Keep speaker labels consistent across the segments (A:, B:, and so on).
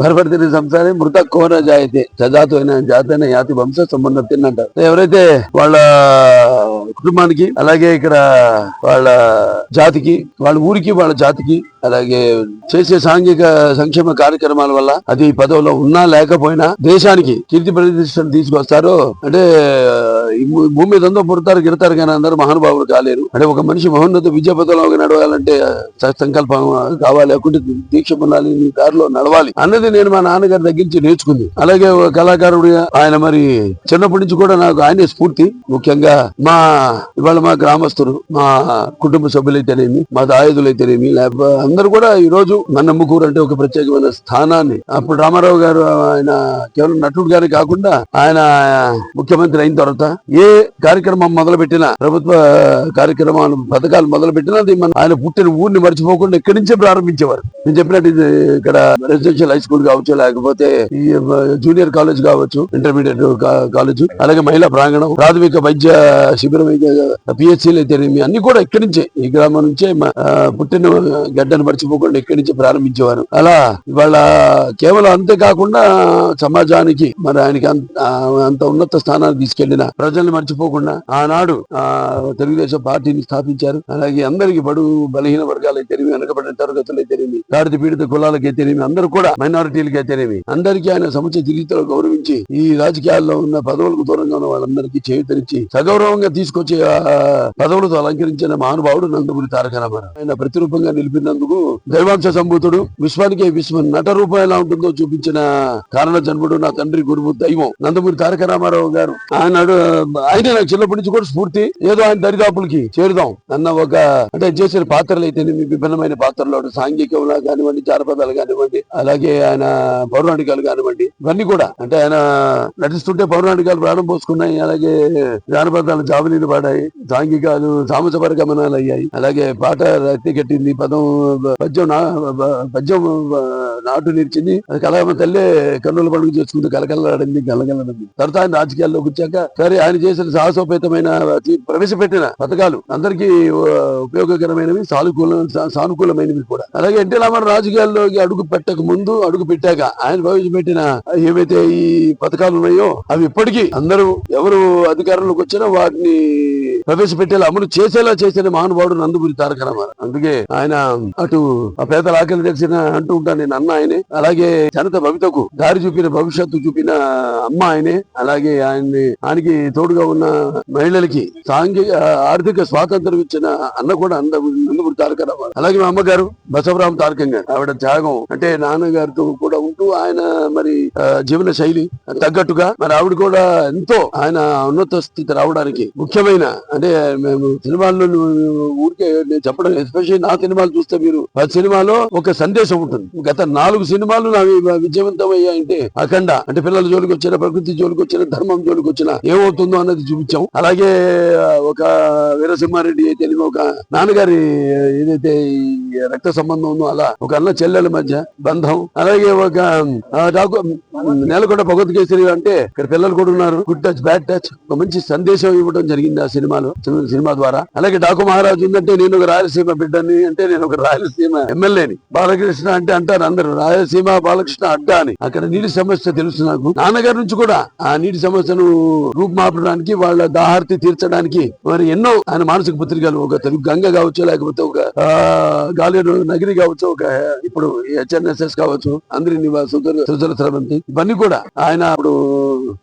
A: భరభర్తిని సంసారి మృత కోన జాయితే సజాతు అయిన జాతైన యాతి వంశ సంబంధం తిన్నంటారు ఎవరైతే వాళ్ళ కుటుంబానికి అలాగే ఇక్కడ వాళ్ళ జాతికి వాళ్ళ ఊరికి వాళ్ళ జాతికి అలాగే చేసే సాంఘిక సంక్షేమ కార్యక్రమాల వల్ల అది పదవిలో ఉన్నా లేకపోయినా దేశానికి కీర్తి ప్రతిష్టలు తీసుకొస్తారు అంటే ఈ భూమి మీద ఉందో పుడతారు గిడతారు కానీ అందరూ మహానుభావులు కాలేరు. అంటే ఒక మనిషి మహోన్నత విద్యా పదవిలో నడవాలంటే సంకల్పం కావాలి అకుంటి దీక్ష పొందాలి నీ దారిలో నడవాలి అన్నది నేను మా నాన్నగారి దగ్గర నుంచి నేర్చుకుంది. అలాగే ఒక కళాకారుడు ఆయన మరి చిన్నప్పటి నుంచి కూడా నాకు ఆయనే స్ఫూర్తి. ముఖ్యంగా మా ఇవాళ మా గ్రామస్తులు మా కుటుంబ సభ్యులైతేనేమి మా దాయుదులైతేనేమి లేకపోతే అందరూ కూడా ఈ రోజు నన్నమ్మకూరు అంటే ఒక ప్రత్యేకమైన స్థానాన్ని. అప్పుడు రామారావు గారు ఆయన కేవలం నటుడుగానే కాకుండా ఆయన ముఖ్యమంత్రి అయిన తర్వాత ఏ కార్యక్రమం మొదలు పెట్టినా ప్రభుత్వ కార్యక్రమాలు పథకాలు మొదలు పెట్టినా ఆయన పుట్టిన ఊరిని మర్చిపోకుండా ఇక్కడి నుంచే ప్రారంభించేవారు. నేను చెప్పినట్టు ఇది ఇక్కడ రెసిడెన్షియల్ హై స్కూల్ కావచ్చు లేకపోతే ఈ జూనియర్ కాలేజ్ కావచ్చు ఇంటర్మీడియట్ కాలేజ్ అలాగే మహిళా ప్రాంగణం ప్రాథమిక వైద్య శిబిరం అయితే పిహెచ్సీలు అయితేనేమి అన్ని కూడా ఇక్కడి నుంచే ఈ గ్రామం నుంచే పుట్టిన గడ్డ పుట్టిన మర్చిపోకుండా ఇక్కడి నుంచి ప్రారంభించేవారు. అలా ఇవాళ కేవలం అంతేకాకుండా సమాజానికి మరి ఆయనకి అంత అంత ఉన్నత స్థానానికి తీసుకెళ్ళిన ప్రజల్ని మర్చిపోకుండా ఆనాడు ఆ తెలుగుదేశం పార్టీని స్థాపించారు. అలాగే అందరికి బడు బలహీన వర్గాలకి తెలివి వెనకబడిన తరగతులకి తెలివి దారిత పీడిత కులాలకే తెలివి అందరూ కూడా మైనారిటీలకే తెలివి అందరికీ ఆయన సముచిత రీతిలో గౌరవించి ఈ రాజకీయాల్లో ఉన్న పదవులకు దూరంగా ఉన్న వాళ్ళందరికీ చేయుతనిచ్చి సగౌరవంగా తీసుకొచ్చి పదవులతో అలంకరించిన మహానుభావుడు నందమూరి తారక రామారావు. ఆయన ప్రతిరూపంగా నిలిపినందుకు దైవాంశ సంభూతుడు. విశ్వానికి విశ్వ. నట రూపం ఎలా ఉంటుందో చూపించిన కారణ జన్ముడు నా తండ్రి గురువు దైవం. నందమూరి తారక రామారావు గారు. ఆయన ఆయన నాకు చిన్నప్పటి నుంచి కూడా స్ఫూర్తి. ఏదో ఆయన దరిదాపులకి చేరుదాం అన్న ఒక అంటే చేసిన పాత్రలు అయితే విభిన్నమైన పాత్రలు సాంఘికంలా కానివ్వండి జానపదాలు కానివ్వండి అలాగే ఆయన పౌరాణికాలు కానివ్వండి ఇవన్నీ కూడా. అంటే ఆయన నటిస్తుంటే పౌరాణికాలు ప్రాణం పోసుకున్నాయి. అలాగే జానపదాలు జాబిలీలు పాడాయి. సాంఘికాలు సామసపర గమనాలు అయ్యాయి. అలాగే పాట రక్తి కట్టింది పదం పద్యం పద్యం నాటు నిలిచింది. అది కలగమ్మ తల్లి కన్నుల పండుగ చేసుకుంటూ కలకలలాడింది గలగలడింది తర్వాత ఆయన రాజకీయాల్లోకి వచ్చాక సరే ఆయన చేసిన సాహసోపేతమైన ప్రవేశపెట్టిన పథకాలు అందరికీ ఉపయోగకరమైనవి సానుకూల సానుకూలమైనవి కూడా. అలాగే ఎన్టీ రామారావు రాజకీయాల్లోకి అడుగు పెట్టక ముందు అడుగు పెట్టాక ఆయన ప్రవేశపెట్టిన ఏవైతే ఈ పథకాలు ఉన్నాయో అవి ఇప్పటికీ అందరూ ఎవరు అధికారంలోకి వచ్చినా వాటిని ప్రవేశపెట్టేలా అమలు చేసేలా చేసిన మహానుభావుడు నందమూరి తారక రామారావు. అందుకే ఆయన అటు ఆ పేదల ఆకలి తెలిసిన అంటూ ఉంటాను నేను అన్న ఆయనే. అలాగే జనత భవితకు దారి చూపిన భవిష్యత్తు చూపిన అమ్మ ఆయనే. అలాగే ఆయన్ని ఆయనకి తోడుగా ఉన్న మహిళలకి సాంఘిక ఆర్థిక స్వాతంత్రం ఇచ్చిన అన్న కూడా అంద నందమూరి తారక రామారావు అలాగే మా అమ్మగారు బసవరాం తారకం గారు. ఆవిడ త్యాగం. అంటే నాన్నగారితో కూడా ఉంటూ ఆయన మరి ఆ, జీవన శైలి తగ్గట్టుగా మరి ఆవిడ కూడా ఎంతో ఆయన ఉన్నత స్థితి రావడానికి ముఖ్యమైన అంటే మేము సినిమాల్లో ఊరికే నేను చెప్పడం ఎస్పెషల్లీ నా సినిమాలు చూస్తే మీరు ఆ సినిమాలో ఒక సందేశం ఉంటుంది. గత నాలుగు సినిమాలు నావి విజయవంతం అయ్యాయంటే అఖండ అంటే పిల్లల జోలికి వచ్చిన ప్రకృతి జోలికి వచ్చిన ధర్మం జోలికి వచ్చిన ఏమవుతుందో అన్నది చూపించాం. అలాగే ఒక వీరసింహారెడ్డి అయితే ఒక నాన్నగారి ఏదైతే రక్త సంబంధం ఉందో అలా ఒక అన్న చెల్లెల మధ్య బంధం. అలాగే ఒక ఆ, డాకు నేలకొండ భగవద్గీశ్వరి అంటే ఇక్కడ పిల్లలు కూడా ఉన్నారు. గుడ్ టచ్ బ్యాడ్ టచ్ ఒక మంచి సందేశం ఇవ్వడం జరిగింది ఆ సినిమాలో సినిమా- సినిమా ద్వారా. అలాగే డాకు మహారాజు ఉందంటే నేను ఒక రాయలసీమ బిడ్డని అంటే నేను ఒక రాయలసీమ ఎమ్మెల్యేని బాలకృష్ణ అంటే అంటారు అందరు. రాయలసీమ బాలకృష్ణ అడ్డా అని. అక్కడ నీటి సమస్య తెలుసు నాకు. నాన్నగారి నుంచి కూడా ఆ నీటి సమస్యను రూపుమాపడానికి వాళ్ళ దాహార్తి తీర్చడానికి మరి ఎన్నో ఆయన మానసిక పత్రికలు. ఒక తెలుగు గంగ కావచ్చు లేకపోతే ఒక ఆ, గాలేరు నగిరి కావచ్చు ఒక ఇప్పుడు హెచ్ఎన్ఎస్ఎస్ కావచ్చు అందరి నివాసం సుజల ఇవన్నీ కూడా ఆయన ఇప్పుడు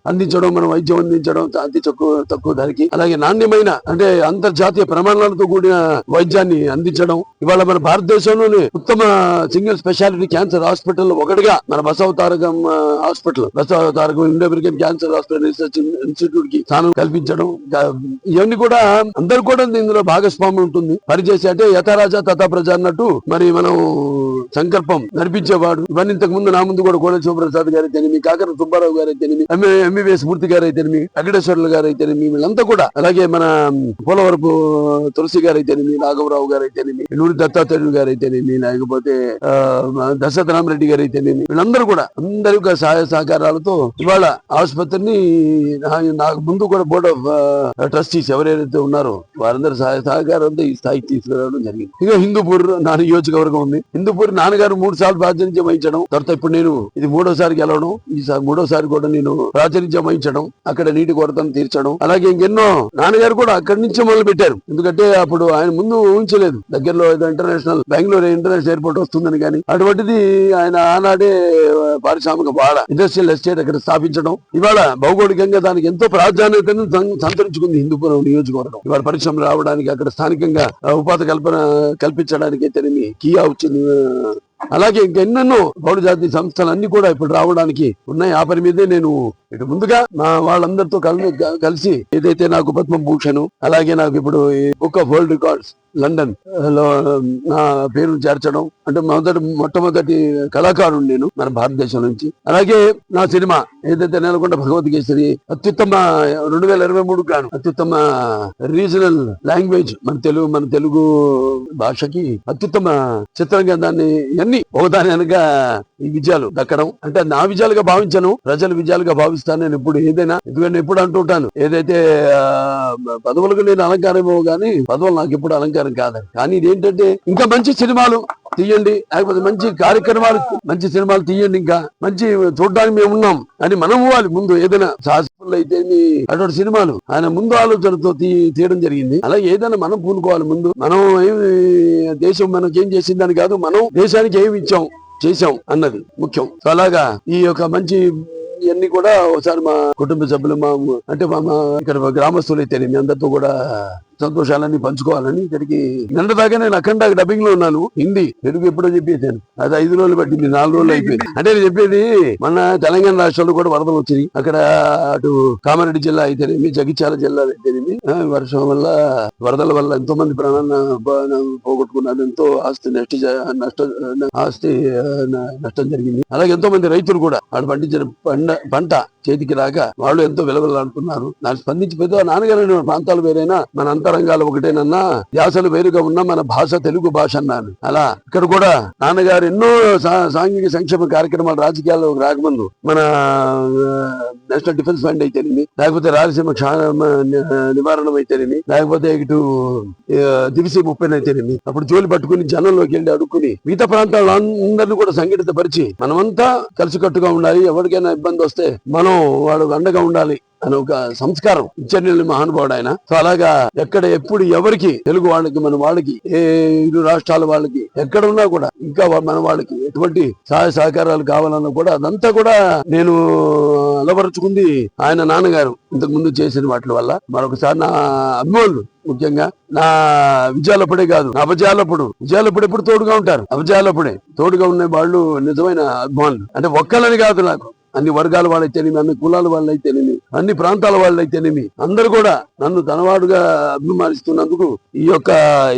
A: అందించడం మనం వైద్యం అందించడం అతి తక్కువ తక్కువ ధరకి. అలాగే నాణ్యమైన అంటే అంతర్జాతీయ ప్రమాణాలతో కూడిన వైద్యాన్ని అందించడం. ఇవాళ మన భారతదేశంలోని ఉత్తమ సింగిల్ స్పెషాలిటీ క్యాన్సర్ హాస్పిటల్ ఒకటిగా మన Basavatarakam hospital Basavatarakam Indo American cancer hospital research ఇన్స్టిట్యూట్కి స్థానం కల్పించడం. ఇవన్నీ కూడా అందరు కూడా ఇందులో భాగస్వామ్యం ఉంటుంది. పనిచేసి అంటే యథారాజా తథా ప్రజ అన్నట్టు మరి మనం సంకల్పం నడిపించేవాడు. ఇవన్నీ ఇంతకు ముందు నా ముందు కూడా కోడల శివప్రసాద్ గారు అయితేనేమి కాకర సుబ్బారావు గారు అయితేనేమి ఎంబీబీఎస్ మూర్తి గారు అయితేనేమి వెంకటేశ్వర్లు గారు అయితేనేమి వీళ్ళంతా కూడా అలాగే మన పోలవరపు తులసి గారు అయితేనేమి రాఘవరావు గారు అయితేనేమి నూరి దత్తాత్రేయుడు గారు అయితేనేమి లేకపోతే ఆ, దశరథ రామరెడ్డి గారు అయితేనేమి వీళ్ళందరూ కూడా అందరి యొక్క సహాయ సహకారాలతో ఇవాళ ఆసుపత్రిని నాకు ముందు కూడా బోర్డ్ ఆఫ్ ట్రస్టీస్ ఎవరైతే ఉన్నారో వారందరి సహాయ సహకారంతో ఈ స్థాయికి తీసుకురావడం జరిగింది. ఇక హిందూపూర్ నా నియోజకవర్గం ఉంది. హిందూపూర్ నాన్నగారు మూడు సార్లు ప్రాతినిధ్యం వహించడం తర్వాత ఇప్పుడు నేను ఇది మూడోసారి గెలవడం ఈసారి మూడోసారి కూడా నేను ప్రాతినిధ్యం వహించడం అక్కడ నీటి కొరతను తీర్చడం అలాగే ఇంకెన్నో నాన్నగారు కూడా అక్కడి నుంచి మొదలు పెట్టారు. ఎందుకంటే అప్పుడు ఆయన ముందు ఊహించలేదు. దగ్గరలో ఇంటర్నేషనల్ బెంగళూరు ఇంటర్నేషనల్ ఎయిర్పోర్ట్ వస్తుందని కానీ అటువంటిది ఆయన ఆనాడే పారిశ్రామిక బాడ ఇండస్ట్రియల్ ఎస్టేట్ అక్కడ స్థాపించడం ఇవాళ భౌగోళికంగా దానికి ఎంతో ప్రాధాన్యతను సంతరించుకుంది హిందూపురం నియోజకవర్గం. ఇవాళ పరిశ్రమలు రావడానికి అక్కడ స్థానికంగా ఉపాధి కల్పన కల్పించడానికి అయితే కియా వచ్చింది అలాగే ఇంకెన్నెన్నో బౌద్ధ జాతి సంస్థలు అన్ని కూడా ఇప్పుడు రావడానికి ఉన్నాయి. ఆ పని మీదే నేను ఇటు ముందుగా నా వాళ్ళందరితో కలిసి ఏదైతే నాకు పద్మభూషణ్ అలాగే నాకు ఇప్పుడు ఈ book of world records London. లో నా పేరు చేర్చడం అంటే మొదటి మొట్టమొదటి కళాకారుడు నేను మన భారతదేశం నుంచి. అలాగే నా సినిమా ఏదైతే నెలకొండ భగవద్గీశ్వరి అత్యుత్తమ రెండు వేల ఇరవై మూడు గాను అత్యుత్తమ రీజనల్ లాంగ్వేజ్ మన తెలుగు మన తెలుగు భాషకి అత్యుత్తమ చిత్రంగా దాన్ని ఇవన్నీ ఒకదాని వెనక ఈ విజయాలు దక్కడం. అంటే నా విజయాలుగా భావించను ప్రజల విజయాలుగా భావిస్తాను. నేను ఇప్పుడు ఏదైనా ఎందుకంటే ఎప్పుడు అంటుంటాను ఏదైతే పదవులకు నేను అలంకారమో గానీ పదవులు నాకు ఎప్పుడు అలంకారం కాదని కానీ ఇదేంటంటే ఇంకా మంచి సినిమాలు తీయండి లేకపోతే మంచి కార్యక్రమాలు మంచి సినిమాలు తీయండి ఇంకా. మంచి చూడడానికి మేము ఉన్నాం. అని మనం ఇవ్వాలి ముందు ఏదైనా సాహసఫుల్ అయితే అటువంటి సినిమాలు. ఆయన ముందు ఆలోచనతో తీయడం జరిగింది. అలాగే ఏదైనా మనం పూనుకోవాలి ముందు. మనం ఏమి దేశం మనకి ఏం చేసిందని కాదు మనం దేశానికి ఏమి ఇచ్చాం చేశాం అన్నది ముఖ్యం. సో అలాగా ఈ యొక్క మంచి ఇవన్నీ కూడా ఒకసారి మా కుటుంబ సభ్యులు మా అంటే మా మా ఇక్కడ గ్రామస్తులు అయితే మీ అందరితో కూడా సంతోషాలన్నీ పంచుకోవాలని ఇక్కడికి నిన్న దాకా నేను అఖండ డబ్బింగ్లో ఉన్నాను హిందీ. తెలుగు ఎప్పుడో చెప్పేసాను అది ఐదు రోజులు పట్టింది నాలుగు రోజులు అయిపోయింది. అంటే నేను చెప్పేది మన తెలంగాణ రాష్ట్రంలో కూడా వరదలు వచ్చినాయి. అక్కడ అటు కామారెడ్డి జిల్లా అయితేనేమి జగిత్యాల జిల్లా అయితేనేమి వర్షం వల్ల వరదల వల్ల ఎంతో మంది ప్రాణాన్ని పోగొట్టుకున్నారు. ఎంతో ఆస్తి నష్ట నష్ట ఆస్తి నష్టం జరిగింది. అలాగే ఎంతో మంది రైతులు కూడా వాళ్ళు పండించిన పంట పంట చేతికి రాక వాళ్ళు ఎంతో విలువలాడుతున్నారు నాకు స్పందించి పెద్ద నాన్నగారు ప్రాంతాలు వేరైనా మన అంతరంగాలు ఒకటేనన్నా యాసలు వేరుగా ఉన్నా మన భాష తెలుగు భాష అన్నాను. అలా ఇక్కడ కూడా నాన్నగారు ఎన్నో సా- సాంఘిక సంక్షేమ కార్యక్రమాలు రాజకీయాల్లో రాకముందు మన నేషనల్ డిఫెన్స్ ఫండ్ అయితేనేమి లేకపోతే రాయలసీమ నివారణ అయితేనేమి లేకపోతే ఇటు ఆ, దివిసి ముప్పై అయితేనేమి అప్పుడు జోలి పట్టుకుని జనంలోకి వెళ్ళి అడుక్కుని మిగతా ప్రాంతాల్లో అందరినీ కూడా సంఘటిత పరిచి మనమంతా కలిసికట్టుగా ఉండాలి. ఎవరికైనా ఇబ్బంది వస్తే మనం వాడు అండగా ఉండాలి అని ఒక సంస్కారం. ఇచ్చని మహానుభావుడు ఆయన. సో అలాగా ఎక్కడ ఎప్పుడు ఎవరికి తెలుగు వాళ్ళకి మన వాళ్ళకి ఏ ఇరు రాష్ట్రాల వాళ్ళకి ఎక్కడ ఉన్నా కూడా ఇంకా మన వాళ్ళకి ఎటువంటి సహాయ సహకారాలు కావాలన్నా కూడా అదంతా కూడా నేను అలవరుచుకుంది ఆయన నాన్నగారు ఇంతకు ముందు చేసిన వాటి వల్ల. మరొకసారి నా అభిమానులు ముఖ్యంగా నా విజయాలప్పుడే కాదు నా అపజయాలప్పుడు. విజయాలప్పుడు ఎప్పుడు తోడుగా ఉంటారు. అపజయాలప్పుడే. తోడుగా ఉన్న వాళ్ళు నిజమైన అభిమానులు. అంటే ఒక్కళ్ళని కాదు నాకు. అన్ని వర్గాల వాళ్ళైతేనేమి అన్ని కులాల వాళ్ళైతేనేమి అన్ని ప్రాంతాల వాళ్ళైతేనేమి. అందరు కూడా నన్ను ధనవాడుగా అభిమానిస్తున్నందుకు ఈ యొక్క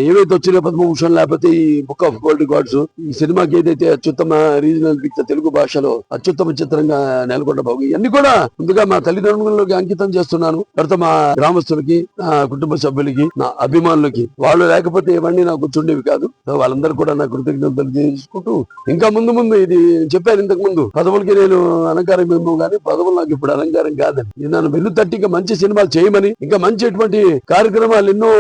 A: ఏవైతే వచ్చిన పద్మభూషణ్ లేకపోతే ఈ బుక్ ఆఫ్ గోల్డ్ గాడ్స్ ఈ సినిమాకి ఏదైతే అత్యుత్తమ రీజనల్ పిక్చర్ తెలుగు భాషలో అత్యుత్తమ చిత్రంగా నెలకొండ బాబు ఇవన్నీ కూడా ముందుగా మా తల్లిదండ్రులకి అంకితం చేస్తున్నాను. తర్వాత మా గ్రామస్తులకి నా కుటుంబ సభ్యులకి నా అభిమానులకి వాళ్ళు లేకపోతే ఇవన్నీ నాకు గుర్తుండేవి కాదు. వాళ్ళందరూ కూడా నా కృతజ్ఞతలు చేసుకుంటూ ఇంకా ముందు ముందు ఇది చెప్పాను ఇంతకు ముందు పదవులకి నేను అలంకారం ఏమో కానీ పదవులు నాకు ఇప్పుడు అలంకారం కాదని. నన్ను వెన్ను తట్టి ఇంకా మంచి సినిమాలు చేయమని ఇంకా మంచి ఎటువంటి కార్యక్రమాలు ఎన్నో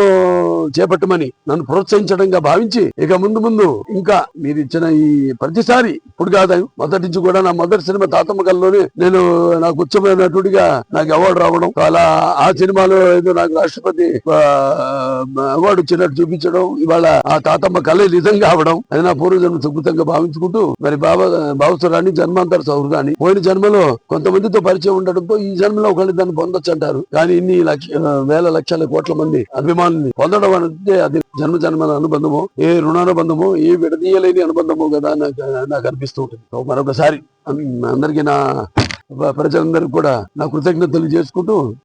A: చేపట్టమని నన్ను ప్రోత్సహించడంగా భావించి ఇక ముందు ముందు ఇంకా మీరు ఇచ్చిన ఈ ప్రతిసారి ఇప్పుడు కాదు మొదటి నుంచి కూడా నా మొదటి సినిమా తాతమ్మ కల్లోనే నేను నాకు ఉచ్చమైన నటుడిగా నాకు అవార్డు రావడం అలా ఆ సినిమాలో ఏదో నాకు రాష్ట్రపతి అవార్డు ఇచ్చినట్టు చూపించడం ఇవాళ ఆ తాతమ్మ కళ నిజంగా అవడం అది నా పూర్వజన్మ సుకృతంగా భావించుకుంటూ మరి బాబా భావసురాన్ని జన్మాంతర సౌహృదాన్ని పోయిన జన్మలో కొంతమందితో పరిచయం ఉండడంతో ఈ జన్మలో ఒకళ్ళు దాన్ని పొందొచ్చు అంటారు కానీ ఇన్ని లక్ష వేల లక్షల కోట్ల మంది అభిమానుల్ని పొందడం అంటే అది జన్మ జన్మల అనుబంధము ఏ రుణానుబంధము ఏ విడదీయలేని అనుబంధము కదా నాకు నాకు అనిపిస్తూ ఉంటుంది. మరొకసారి అందరికీ నా ప్రజలందరికీ కూడా నా కృతజ్ఞతలు చేసుకుంటూ